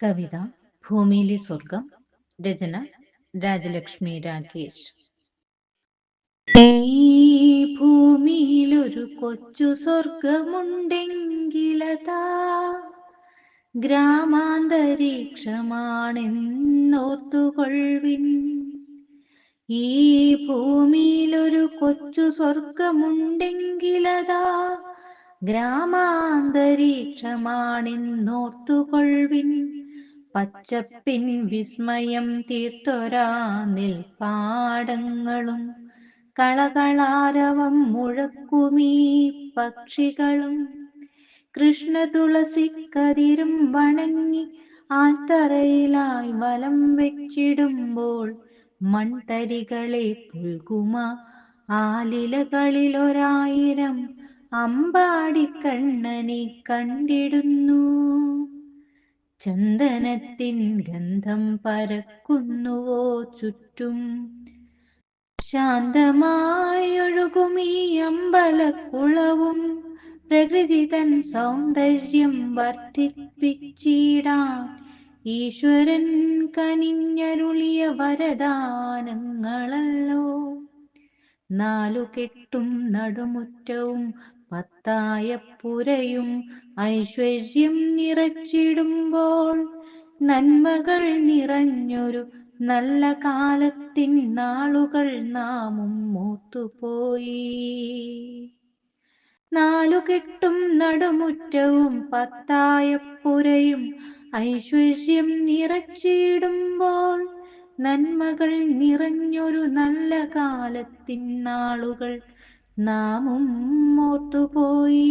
കവിത ഭൂമിയിലെ സ്വർഗം രചന രാജലക്ഷ്മി രാകേഷ്. ഈ ഭൂമിയിലൊരു കൊച്ചു സ്വർഗമുണ്ടെങ്കിലതാ ഗ്രാമാന്തരീക്ഷമാണെന്നോർത്തുകൊള്ളിൻ ഈ ഭൂമിയിലൊരു കൊച്ചു സ്വർഗമുണ്ടെങ്കിലതാ ഗ്രാമാന്തരീക്ഷമാണെന്നോർത്തുകൊള്ളിൻ പച്ചപ്പിൻ വിസ്മയം തീർത്തൊരാ നെൽപ്പാടങ്ങളും. കളകളാരവം മുഴക്കുമീ പക്ഷികളും. കൃഷ്ണ തുളസി കതിരും വണങ്ങി ആൽത്തറയിലായി വലം വെച്ചിടുമ്പോൾ മൺതരികളെ പുൽകുമ ആലിലകളിലൊരായിരം അമ്പാടിക്കണ്ണനെ കണ്ടിടുന്നു. ചന്ദനത്തിൻ ഗന്ധം പരക്കുന്നുവോ ചുറ്റും? ശാന്തമായൊഴുകുമീ അമ്പലക്കുളവും. പ്രകൃതി തൻ സൗന്ദര്യം വർദ്ധിപ്പിച്ചിടാൻ ഈശ്വരൻ കനിഞ്ഞരുളിയ വരദാനങ്ങളല്ലോ. നാലു കെട്ടും നടുമുറ്റവും പത്തായപ്പുരയും ഐശ്വര്യം നിറച്ചിടുമ്പോൾ നന്മകൾ നിറഞ്ഞൊരു നല്ല കാലത്തിൻ നാളുകൾ നാമും മൂത്തുപോയി. നാലു കെട്ടും നടുമുറ്റവും പത്തായപ്പുരയും ഐശ്വര്യം നിറച്ചിടുമ്പോൾ നന്മകൾ നിറഞ്ഞൊരു നല്ല കാലത്തിൻ നാളുകൾ നാമും ഓർത്തുപോയി.